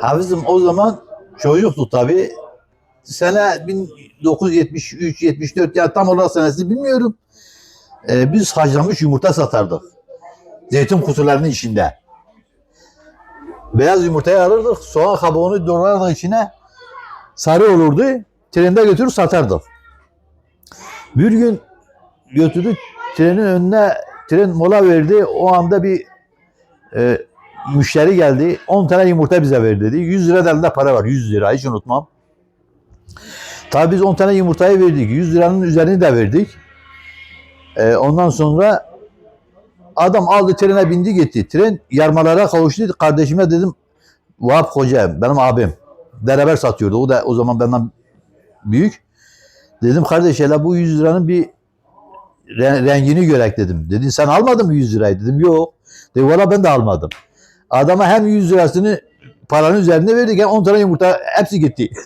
Hafızım o zaman çocuktu tabii. Sene 1973-74 ya tam olarak senesi bilmiyorum. Ee, biz haşlanmış yumurta satardık. Zeytin kutularının içinde. Beyaz yumurtayı alırdık. Soğan kabuğunu doğrardık içine. Sarı olurdu. Trende götürür satardık. Bir gün götürdük trenin önüne tren mola verdi. O anda bir e, müşteri geldi. 10 tane yumurta bize ver dedi. 100 lira elinde para var. 100 lira hiç unutmam. Tabii biz 10 tane yumurtayı verdik. 100 liranın üzerini de verdik. E, ondan sonra adam aldı trene bindi gitti. Tren yarmalara kavuştu. Kardeşime dedim Vahap Hoca benim abim. Beraber satıyordu. O da o zaman benden büyük. Dedim kardeş hele bu 100 liranın bir re- rengini görek dedim. Dedi sen almadın mı 100 lirayı? Dedim yok. Dedi valla ben de almadım. Adama hem 100 lirasını paranın üzerinde verdik hem 10 tane yumurta hepsi gitti.